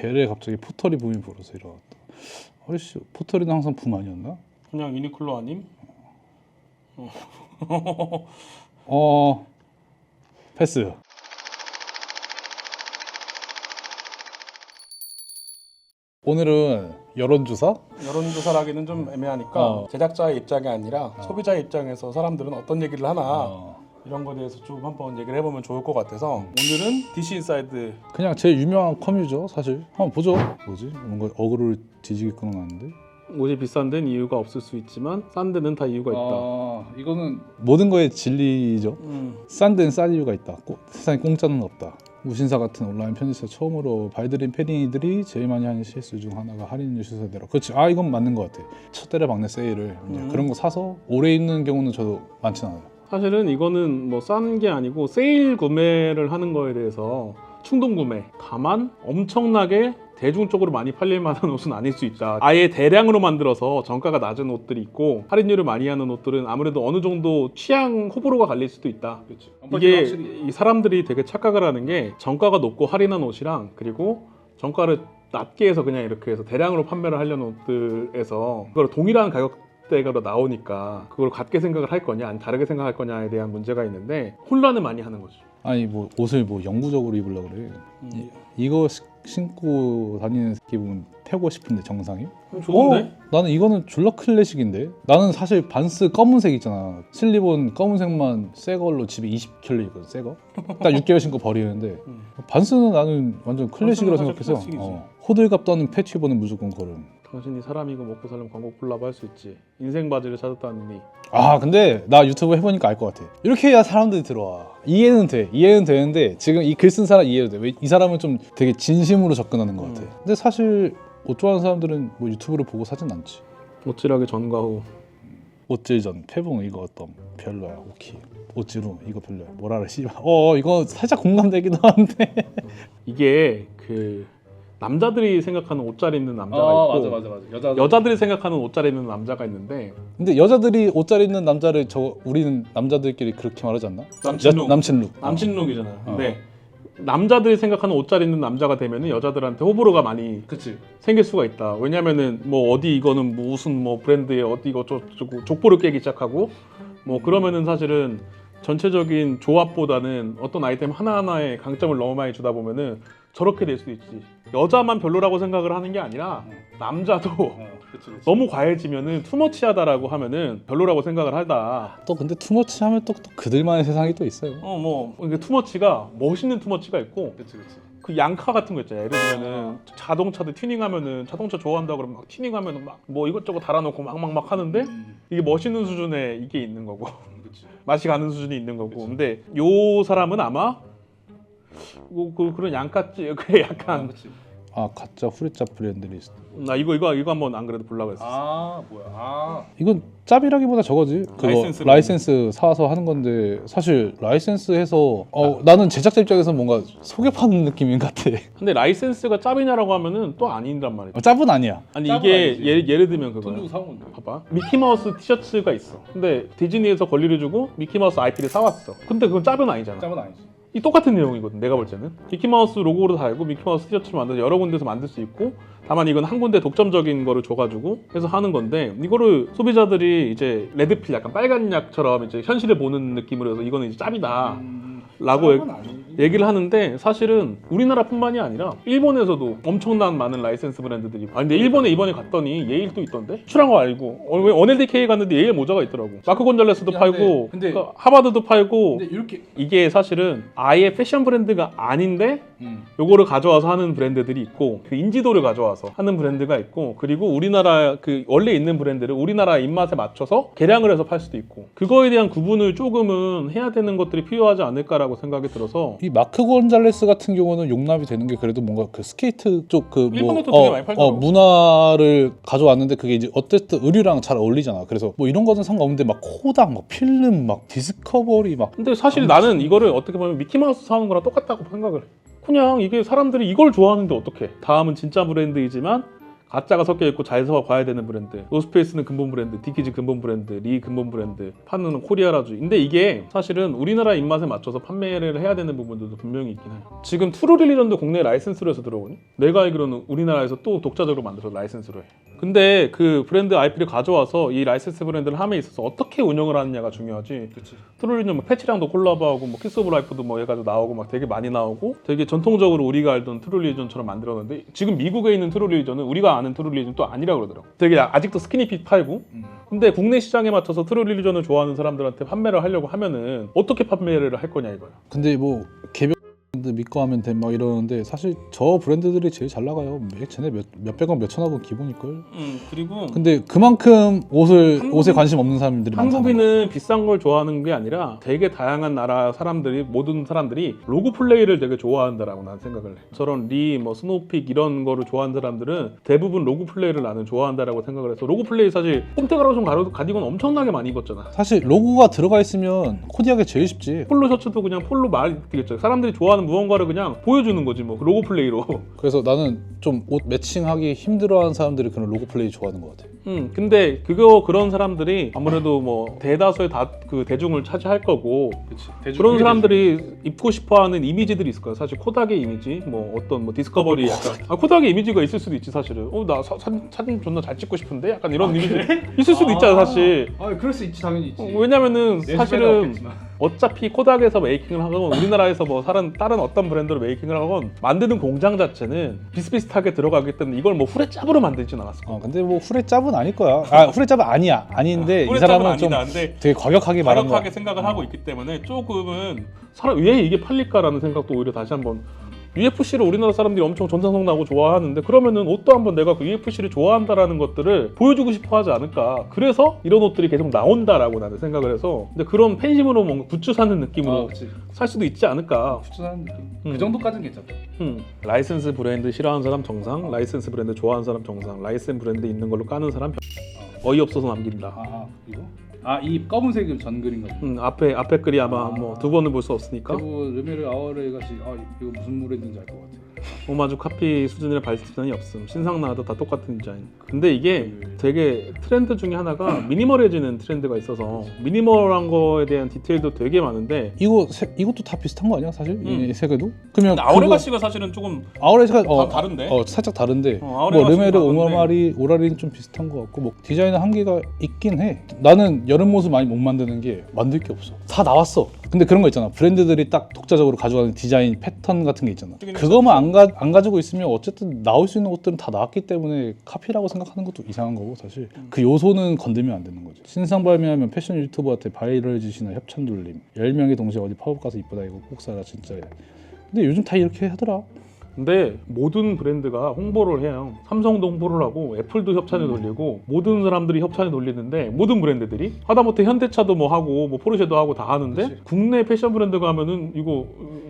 걔래 갑자기 포털이 붐이 불어서 일어났다. 아이씨 포털이는 항상 붐 아니었나? 그냥 유니클로 아님? 어 패스. 오늘은 여론조사? 여론조사라기는 좀 애매하니까 어. 제작자의 입장이 아니라 소비자의 입장에서 사람들은 어떤 얘기를 하나 어, 이런 거에 대해서 좀 한번 얘기를 해보면 좋을 것 같아서 오늘은 DC 인사이드 그냥 제일 유명한 컴유죠 사실. 한번 보죠. 뭐지? 뭔가 어그로를 뒤지게 끊어놨는데. 옷이 비싼 데는 이유가 없을 수 있지만 싼 데는 다 이유가 있다. 아 이거는 모든 거의 진리죠. 음. 싼 데는 싼 이유가 있다. 꼭- 세상에 공짜는 없다. 무신사 같은 온라인 편집사 처음으로 발들인 패딩이들이 제일 많이 하는 실수 중 하나가 할인율 시세대로. 그렇지. 아 이건 맞는 것 같아. 첫 달에 막내 세일을 이제 음. 그런 거 사서 오래 입는 경우는 저도 많진 않아요. 사실은 이거는 뭐 싼 게 아니고 세일 구매를 하는 거에 대해서 충동 구매. 다만 엄청나게 대중적으로 많이 팔릴 만한 옷은 아닐 수 있다. 아예 대량으로 만들어서 정가가 낮은 옷들이 있고 할인율을 많이 하는 옷들은 아무래도 어느 정도 취향 호불호가 갈릴 수도 있다. 이게 이 사람들이 되게 착각을 하는 게 정가가 높고 할인한 옷이랑 그리고 정가를 낮게 해서 그냥 이렇게 해서 대량으로 판매를 하려는 옷들에서 그걸 동일한 가격 대로 나오니까 그걸 같게 생각을 할 거냐 아니 다르게 생각할 거냐에 대한 문제가 있는데 혼란을 많이 하는 거죠. 아니 뭐 옷을 뭐 영구적으로 입으려 그래. 이, 이거 시- 신고 다니는 새끼 보면 태우고 싶은데 정상이? 좋은데? 어? 나는 이거는 졸라 클래식인데. 나는 사실 반스 검은색 있잖아. 슬리본 검은색만 새 걸로 집에 20켤레 있거든. 새 거. 딱 6개월 신고 버리는데 음. 반스는 나는 완전 클래식이라 반스는 사실 생각해서 클래식이지. 어. 호들갑 떠는 패티버는 무조건 걸음. 당신이 사람이고 먹고 살려면 광고 콜라보 할 수 있지. 인생 바지를 찾았다느니 아 근데 나 유튜브 해보니까 알 것 같아. 이렇게 해야 사람들이 들어와. 이해는 돼. 이해는 되는데 지금 이 글 쓴 사람 이해도 돼. 왜이 사람은 좀 되게 진심으로 접근하는 것 같아. 음. 근데 사실 옷 좋아하는 사람들은 뭐 유튜브를 보고 사진 않지. 오칠하게 전과 후. 옷질 전 패봉 이거 어떤 별로야. 오케이. 옷지로 이거 별로야. 뭐라 그래 씨발. 어 이거 살짝 공감되기도 한데. 이게 그 남자들이 생각하는 옷 잘 입는 남자가 있고 맞아. 여자 여자들이 생각하는 옷 잘 입는 남자가 있는데 근데 여자들이 옷 잘 입는 남자를 저 우리는 남자들끼리 그렇게 말하지 않나? 남친 룩. 남친 룩. 남친 룩이잖아요. 어. 근데 남자들이 생각하는 옷 잘 입는 남자가 되면은 여자들한테 호불호가 많이 그치. 생길 수가 있다. 왜냐면은 뭐 어디 이거는 무슨 뭐 브랜드의 어디 이거 저쩌고 족보를 깨기 시작하고 뭐 그러면은 사실은 전체적인 조합보다는 어떤 아이템 하나하나에 강점을 너무 많이 주다 보면은 저렇게 될수 있지. 여자만 별로라고 생각을 하는 게 아니라 남자도 그치, 그치. 너무 과해지면은 투머치하다라고 하면은 별로라고 생각을 하다. 또 근데 투머치 하면 또, 또 그들만의 세상이 또 있어요. 어 뭐 이게 투머치가 멋있는 투머치가 있고 그치 그치. 그 양카 같은 거 있잖아요. 예를 들면은 자동차들 튜닝하면은 자동차 좋아한다 그러면 막 튜닝하면은 막 뭐 이것저것 달아놓고 막 막 막 하는데 이게 멋있는 수준에 이게 있는 거고 그치. 맛이 가는 수준이 있는 거고. 근데 요 사람은 아마 뭐 그, 그런 양카찌 그 약간 아 가짜 후레짜 브랜드 리 스트. 나 이거 이거 이거 한번 안 그래도 보려고 했어. 아 뭐야? 아 이건 짭이라기보다 저거지. 그거 라이센스로. 라이센스 사서 하는 건데 사실 라이센스 해서 어 나는 제작자 입장에서 뭔가 소개받는 느낌인 것 같아. 근데 라이센스가 짭이냐라고 하면은 또 아닌단 말이야. 어, 짭은 아니야. 아니 짭은 이게 아니지. 예를, 예를 들면 그거야. 사온 건데. 봐봐 미키마우스 티셔츠가 있어 근데 디즈니에서 권리를 주고 미키마우스 IP를 사왔어 근데 그건 짭은 아니잖아 짭은 아니지. 이 똑같은 내용이거든 내가 볼 때는. 미키마우스 로고로 달고 미키마우스 티셔츠를 만들어서 여러 군데서 만들 수 있고 다만 이건 한 군데 독점적인 거를 줘가지고 해서 하는 건데 이거를 소비자들이 이제 레드필 약간 빨간 약처럼 이제 현실을 보는 느낌으로 해서 이거는 이제 짭이다 라고 얘- 얘기를 하는데 사실은 우리나라뿐만이 아니라 일본에서도 엄청난 많은 라이센스 브랜드들이 아 근데 일본에 이번에 갔더니 예일도 있던데? 출한 거 알고. 어, 왜 원LDK 갔는데 예일 모자가 있더라고. 마크 곤잘레스도 야, 팔고 근데- 그 하바드도 팔고. 이렇게 이게 사실은 아예 패션 브랜드가 아닌데 요거를 가져와서 하는 브랜드들이 있고 그 인지도를 가져와서 하는 브랜드가 있고 그리고 우리나라 그 원래 있는 브랜드를 우리나라 입맛에 맞춰서 개량을 해서 팔 수도 있고. 그거에 대한 구분을 조금은 해야 되는 것들이 필요하지 않을까라고 생각이 들어서 이 마크 건잘레스 같은 경우는 용납이 되는 게 그래도 뭔가 그 스케이트 쪽 그 뭐 일본에도 되게 많이 팔더라고. 어, 문화를 가져왔는데 그게 이제 어쨌든 의류랑 잘 어울리잖아. 그래서 뭐 이런 거는 상관없는데 막 코닥, 막 필름, 막 디스커버리 막 근데 사실 나는 이거를 어떻게 보면 미키마우스 사오는 거랑 똑같다고 생각을 해. 그냥 이게 사람들이 이걸 좋아하는데 어떡해. 다음은 진짜 브랜드이지만 가짜가 섞여 있고 자회사가 봐야 되는 브랜드. 노스페이스는 근본 브랜드 디키즈 근본 브랜드 리 근본 브랜드 파는 코리아라주 근데 이게 사실은 우리나라 입맛에 맞춰서 판매를 해야 되는 부분들도 분명히 있긴 해요. 지금 트루릴리전도 국내 라이센스로 해서 들어오거든요. 내가 알기로는 우리나라에서 또 독자적으로 만들어서 라이센스로 해 근데 그 브랜드 IP를 가져와서 이 라이센스 브랜드를 함에 있어서 어떻게 운영을 하느냐가 중요하지. 트롤리는 뭐 패치랑도 콜라보하고 뭐 키스 오브 라이프도 뭐 해가지고 나오고 막 되게 많이 나오고 되게 전통적으로 우리가 알던 트롤리전처럼 만들었는데 지금 미국에 있는 트롤리전은 우리가 아는 트롤리전 또 아니라 그러더라고. 되게 아직도 스키니핏 팔고 음. 근데 국내 시장에 맞춰서 트롤리전을 좋아하는 사람들한테 판매를 하려고 하면은 어떻게 판매를 할 거냐 이거야. 근데 뭐 개별 브랜드 믿고 하면 돼막 이러는데 사실 저 브랜드들이 제일 잘 나가요. 몇, 쟤네 몇, 몇백원 몇천억은 기본일걸. 음 그리고 근데 그만큼 옷을 한국인- 옷에 관심 없는 사람들이 많잖아. 한국인은 비싼 걸 좋아하는 게 아니라 되게 다양한 나라 사람들이 모든 사람들이 로고 플레이를 되게 좋아한다라고 난 생각을 해. 저런 리, 뭐 스노우픽 이런 거를 좋아하는 사람들은 대부분 로고 플레이를 나는 좋아한다라고 생각을 해서 로고 플레이 사실 홈테가로 좀 가로도 가디건 엄청나게 많이 입었잖아. 사실 로고가 들어가 있으면 코디하기 제일 쉽지. 폴로 셔츠도 그냥 폴로 말 되겠죠. 사람들이 좋아하는 무언가를 그냥 보여주는 거지 뭐 로고 플레이로. 그래서 나는 좀 옷 매칭하기 힘들어하는 사람들이 그런 로고 플레이 좋아하는 것 같아. 음, 근데 그거 그런 사람들이 아무래도 뭐 대다수의 다 그 대중을 차지할 거고 그런 사람들이 입고 싶어하는 이미지들이 있을 거야. 사실 코닥의 이미지, 뭐 어떤 뭐 디스커버리 약간 아, 코닥의 이미지가 있을 수도 있지 사실은. 어나 사진 사진 존나 잘 찍고 싶은데 약간 이런 이미지 있을 수도 있잖아 사실. 아, 그럴 수 있지 당연히 있지. 어, 왜냐면은 사실은 어차피 코닥에서 메이킹을 하건 우리나라에서 뭐 다른 다른 어떤 브랜드로 메이킹을 하건 만드는 공장 자체는 비슷비슷하게 들어가기 때문에 이걸 뭐 후레 짭으로 만들진 않았을 거야. 어, 근데 뭐 후레 짭은 아닐 거야. 아, 후레 짭은 아니야. 아닌데 이 후레 짭은 사람은 좀 아니다. 근데 되게 과격하게 말한 거야. 과격하게 생각을 하고 있기 때문에 조금은 사람 왜 이게 팔릴까라는 생각도 오히려 다시 한번 UFC를 우리나라 사람들이 엄청 전상성 나고 좋아하는데 그러면은 옷도 한번 내가 그 UFC를 좋아한다라는 것들을 보여주고 싶어 하지 않을까 그래서 이런 옷들이 계속 나온다라고 나는 생각을 해서 근데 그런 팬심으로 뭔가 굿즈 사는 느낌으로 그렇지. 살 수도 있지 않을까 추천하는 느낌. 음. 그 정도까지는 괜찮다. 음. 라이센스 브랜드 싫어하는 사람 정상 라이센스 브랜드 좋아하는 사람 정상 라이센스 브랜드 있는 걸로 까는 사람 병. 어이없어서 남긴다 아, 이거? 아, 이 검은색이 전 그린 거. 음, 앞에 앞에 글이 아마 아. 뭐두 번을 볼 수 없으니까 그리고 르메르 아워레 가시 아, 이거 무슨 브랜드인지 알 것 같아. 오마주 카피 수준이라 발전이 없음. 신상 나와도 다 똑같은 디자인. 근데 이게 되게 트렌드 중에 하나가 미니멀해지는 트렌드가 있어서 미니멀한 거에 대한 디테일도 되게 많은데 이거 색 이것도 다 비슷한 거 아니야, 사실? 음. 이 색에도? 그러면 아우레가 그거- 씨가 사실은 조금 아우레가 다 어, 다른데. 어, 살짝 다른데 어, 뭐 르메르. 오마마리 오라리는 좀 비슷한 것 같고 뭐 디자인은 한계가 있긴 해. 나는 여름 옷을 많이 못 만드는 게 만들 게 없어. 다 나왔어. 근데 그런 거 있잖아. 브랜드들이 딱 독자적으로 가져가는 디자인 패턴 같은 게 있잖아. 그거만 안, 가, 안 가지고 있으면 어쨌든 나올 수 있는 옷들은 다 나왔기 때문에 카피라고 생각하는 것도 이상한 거고 사실 음. 그 요소는 건들면 안 되는 거지. 신상 발매하면 패션 유튜버한테 바이럴 짓이나 협찬 돌림. 10명이 동시에 어디 팝업 가서 이쁘다 이거 꼭 사라 진짜. 근데 요즘 다 이렇게 하더라. 근데 모든 브랜드가 홍보를 해요. 삼성도 홍보를 하고 애플도 협찬을 돌리고 모든 사람들이 협찬을 돌리는데 모든 브랜드들이 하다못해 현대차도 뭐 하고 뭐 포르쉐도 하고 다 하는데 그치. 국내 패션 브랜드가 하면은 이거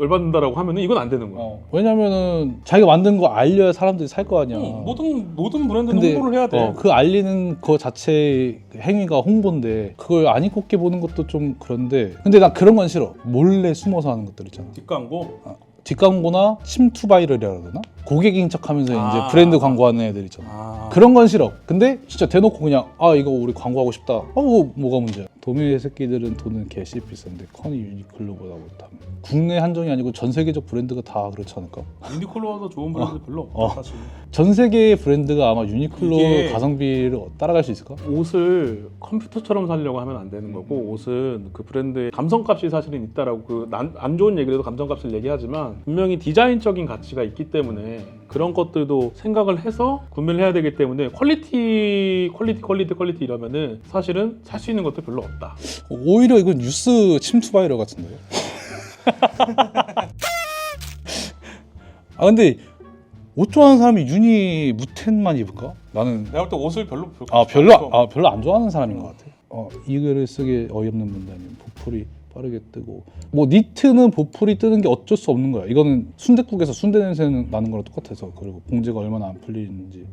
열받는다라고 하면은 이건 안 되는 거야. 어. 왜냐면은 자기가 만든 거 알려야 사람들이 살 거 아니야. 응, 모든 모든 브랜드는 근데 홍보를 해야 돼. 어, 그 알리는 거 자체 행위가 홍보인데 그걸 안 입고게 보는 것도 좀 그런데 근데 나 그런 건 싫어. 몰래 숨어서 하는 것들 있잖아. 뒷광고. 뒷광고나 침투 바이럴이라 그러나? 고객 인 척하면서 아. 이제 브랜드 광고하는 애들 있잖아. 아. 그런 건 싫어. 근데 진짜 대놓고 그냥 아 이거 우리 광고하고 싶다. 아 뭐, 뭐가 문제야? 도미의 새끼들은 돈은 개씨 비싼데 커니 유니클로보다 못함. 국내 한정이 아니고 전 세계적 브랜드가 다 그렇지 않을까? 유니클로도 좋은 브랜드 별로 없다 어. 사실. 전 세계의 브랜드가 아마 유니클로 이게- 가성비를 따라갈 수 있을까? 옷을 컴퓨터처럼 살려고 하면 안 되는 거고 옷은 그 브랜드의 감성값이 사실은 있다라고 그 안 좋은 얘기라도 감성값을 얘기하지만 분명히 디자인적인 가치가 있기 때문에 그런 것들도 생각을 해서 구매를 해야 되기 때문에 퀄리티 퀄리티 퀄리티 퀄리티 이러면은 사실은 살 수 있는 것도 별로 없다. 오히려 이건 뉴스 침투 바이럴 같은데. 아 근데 옷 좋아하는 사람이 유니 무텐만 입을까? 나는 내가 볼 때 옷을 별로 아 별로 아 별로 안 좋아하는 사람인 것 같아. 어이 글을 쓰기 어이없는 문단이면 보풀이 빠르게 뜨고 뭐 니트는 보풀이 뜨는 게 어쩔 수 없는 거야. 이거는 순댓국에서 순대 냄새는 나는 거랑 똑같아서 그리고 봉제가 얼마나 안 풀리는지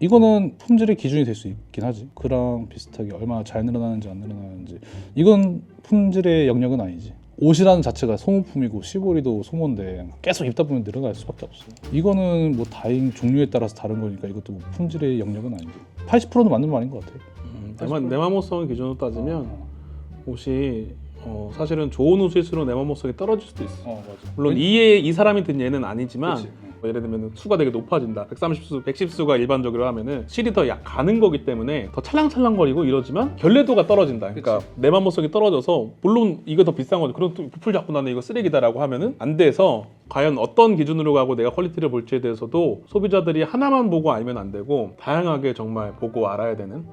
이거는 품질의 기준이 될 수 있긴 하지. 그랑 비슷하게 얼마나 잘 늘어나는지 안 늘어나는지 이건 품질의 영역은 아니지. 옷이라는 자체가 소모품이고 시보리도 소모인데 계속 입다 보면 늘어날 수밖에 없어. 이거는 뭐 다행 종류에 따라서 다른 거니까 이것도 뭐 품질의 영역은 아니고 80%는 맞는 말인 것 같아. 음, 내마모성 기준으로 따지면 옷이 어, 사실은 좋은 옷일수록 내마모성이 떨어질 수도 있어. 어 맞아. 물론 이에 이 사람이 든 예는 아니지만 그치. 뭐 예를 들면 수가 되게 높아진다. 130수, 110수가 일반적으로 하면은 실이 더 약 가는 거기 때문에 더 찰랑찰랑거리고 이러지만 결례도가 떨어진다. 그러니까 내마모성이 떨어져서 물론 이거 더 비싼 거죠. 그럼 또 부풀 잡고 나는 이거 쓰레기다라고 하면은 안 돼서 과연 어떤 기준으로 가고 내가 퀄리티를 볼지에 대해서도 소비자들이 하나만 보고 알면 안 되고 다양하게 정말 보고 알아야 되는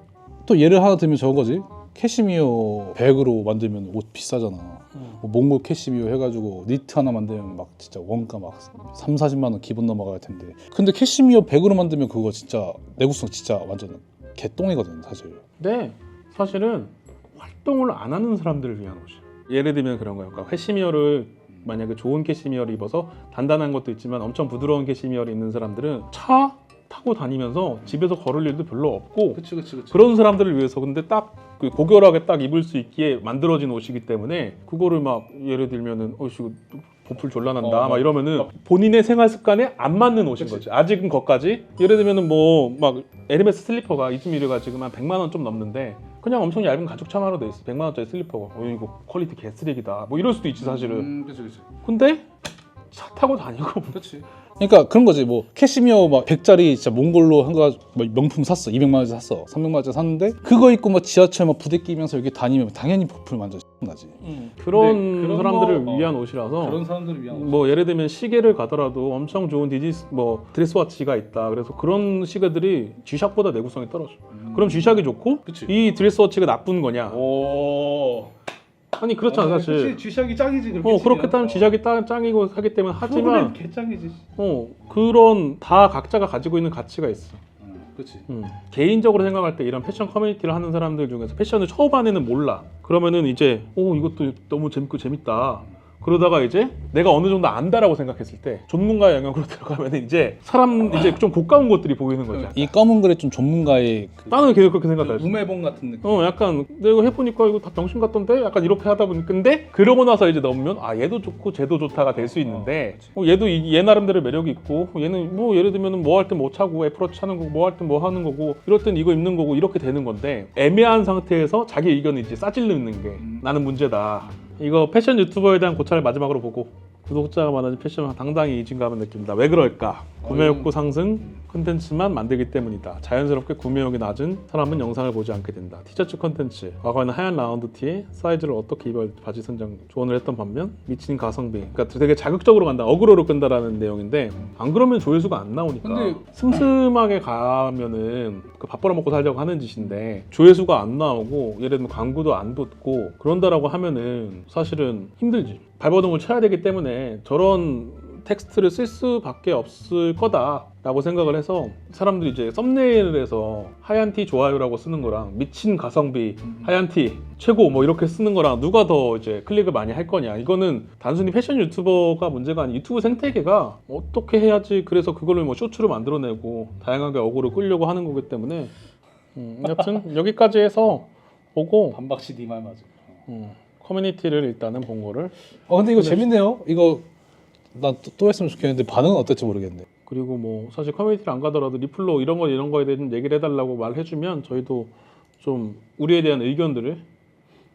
또 예를 하나 들면 저거지. 캐시미어 백으로 만들면 옷 비싸잖아. 뭐 몽골 캐시미어 해가지고 니트 하나 만들면 막 진짜 원가 막 3, 40만 원 기본 넘어갈 텐데. 근데 캐시미어 백으로 만들면 그거 진짜 내구성 진짜 완전 개똥이거든 사실. 근데 사실은 활동을 안 하는 사람들을 위한 옷이야. 예를 들면 그런 거예요. 그러니까 회시미어를 만약에 좋은 캐시미어를 입어서 단단한 것도 있지만 엄청 부드러운 캐시미어를 입는 사람들은 차 타고 다니면서 집에서 걸을 일도 별로 없고 그치 그치 그치. 그런 사람들을 위해서 근데 딱 그 고결하게 딱 입을 수 있기에 만들어진 옷이기 때문에 그거를 막 예를 들면은 어씨 보풀 졸라난다. 어, 막 막- 이러면은 본인의 생활 습관에 안 맞는 옷인 그치. 거지. 아직은 거까지? 예를 들면은 뭐 막 에르메스 슬리퍼가 이즈미르가 지금 한 100만 원 좀 넘는데 그냥 엄청 얇은 가죽 차마로 돼 있어. 100만 원짜리 슬리퍼가 어 이거 퀄리티 개쓰레기다. 뭐 이럴 수도 있지 사실은. 음, 그치 그치. 근데 차 타고 다니고 그렇지. 그러니까 그런 거지 뭐 캐시미어 막 100짜리 진짜 몽골로 한거 명품 샀어 200만 원짜리 샀어 300만 원짜리 샀는데 그거 입고 막 지하철 막 부대 끼면서 이렇게 다니면 당연히 보풀 완전 나지 그런 근데 그런 사람들을 거, 어, 위한 옷이라서 사람들을 위한 뭐 예를 들면 시계를 가더라도 엄청 좋은 디지 뭐 드레스워치가 있다. 그래서 그런 시계들이 G샥보다 내구성이 떨어져. 그럼 G샥이 좋고 음. 그치. 이 드레스워치가 나쁜 거냐? 오 아니 그렇잖아 사실. G샥이 짱이지 어 그렇게 따면 G샥이 따- 짱이고 하기 때문에 하지만 개짱이지 어 그런 다 각자가 가지고 있는 가치가 있어. 그렇지 음. 개인적으로 생각할 때 이런 패션 커뮤니티를 하는 사람들 중에서 패션을 초반에는 몰라. 그러면은 이제 오 이것도 너무 재밌고 재밌다. 그러다가 이제 내가 어느 정도 안다라고 생각했을 때 전문가의 영역으로 들어가면 이제 사람 이제 좀 고가운 것들이 보이는 거죠. 이 검은 글에 좀 전문가의 그 나는 계속 그렇게 생각했어. 우매봉 같은 느낌. 어 약간 내가 해보니까 이거 다 병신 같던데? 약간 이렇게 하다 보니 근데 그러고 나서 이제 넘으면 아 얘도 좋고 쟤도 좋다가 될 수 있는데 어, 얘도 이- 얘 나름대로 매력이 있고 얘는 뭐 예를 들면 뭐 할 땐 뭐 차고 애플워치 하는 거고 뭐 할 땐 뭐 하는 거고 이럴 땐 이거 입는 거고 이렇게 되는 건데 애매한 상태에서 자기 의견을 이제 싸질르는 게 나는 문제다 이거 패션 유튜버에 대한 고찰을 마지막으로 보고 구독자가 많아진 패션은 당당히 이진감을 느낀다. 왜 그럴까? 구매 욕구 상승 콘텐츠만 만들기 때문이다. 자연스럽게 구매욕이 낮은 사람은 영상을 보지 않게 된다. 티셔츠 콘텐츠. 과거에는 하얀 라운드 티에 사이즈를 어떻게 입어야 할지 바지 선정 조언을 했던 반면 미친 가성비. 그러니까 되게 자극적으로 간다. 어그로로 끈다라는 내용인데 안 그러면 조회수가 안 나오니까. 근데- 슴슴하게 가면은 그밥 벌어먹고 살려고 하는 짓인데 조회수가 안 나오고 예를 들면 광고도 안 붙고 그런다라고 하면은 사실은 힘들지. 발버둥을 쳐야 되기 때문에 저런 텍스트를 쓸 수밖에 없을 거다라고 생각을 해서 사람들이 이제 썸네일에서 하얀 티 좋아요라고 쓰는 거랑 미친 가성비 하얀 티 최고 뭐 이렇게 쓰는 거랑 누가 더 이제 클릭을 많이 할 거냐. 이거는 단순히 패션 유튜버가 문제가 아닌 유튜브 생태계가 어떻게 해야지 그래서 그거를 뭐 쇼츠로 만들어내고 다양하게 어그로 끌려고 하는 거기 때문에. 음, 여튼 여기까지 해서 보고 반박시 니말 맞아. 음, 커뮤니티를 일단은 본 거를 어 근데 이거 재밌네요. 이거 난또 했으면 좋겠는데 반응은 어떨지 모르겠네 그리고 뭐 사실 커뮤니티를 안 가더라도 리플로 이런 거 이런 거에 대해 좀 얘기를 해달라고 말해주면 저희도 좀 우리에 대한 의견들을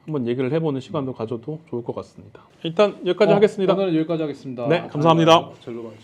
한번 얘기를 해보는 시간도 가져도 좋을 것 같습니다. 일단 여기까지 어, 하겠습니다. 오늘은 여기까지 하겠습니다 네, 감사합니다. 절로 가야지.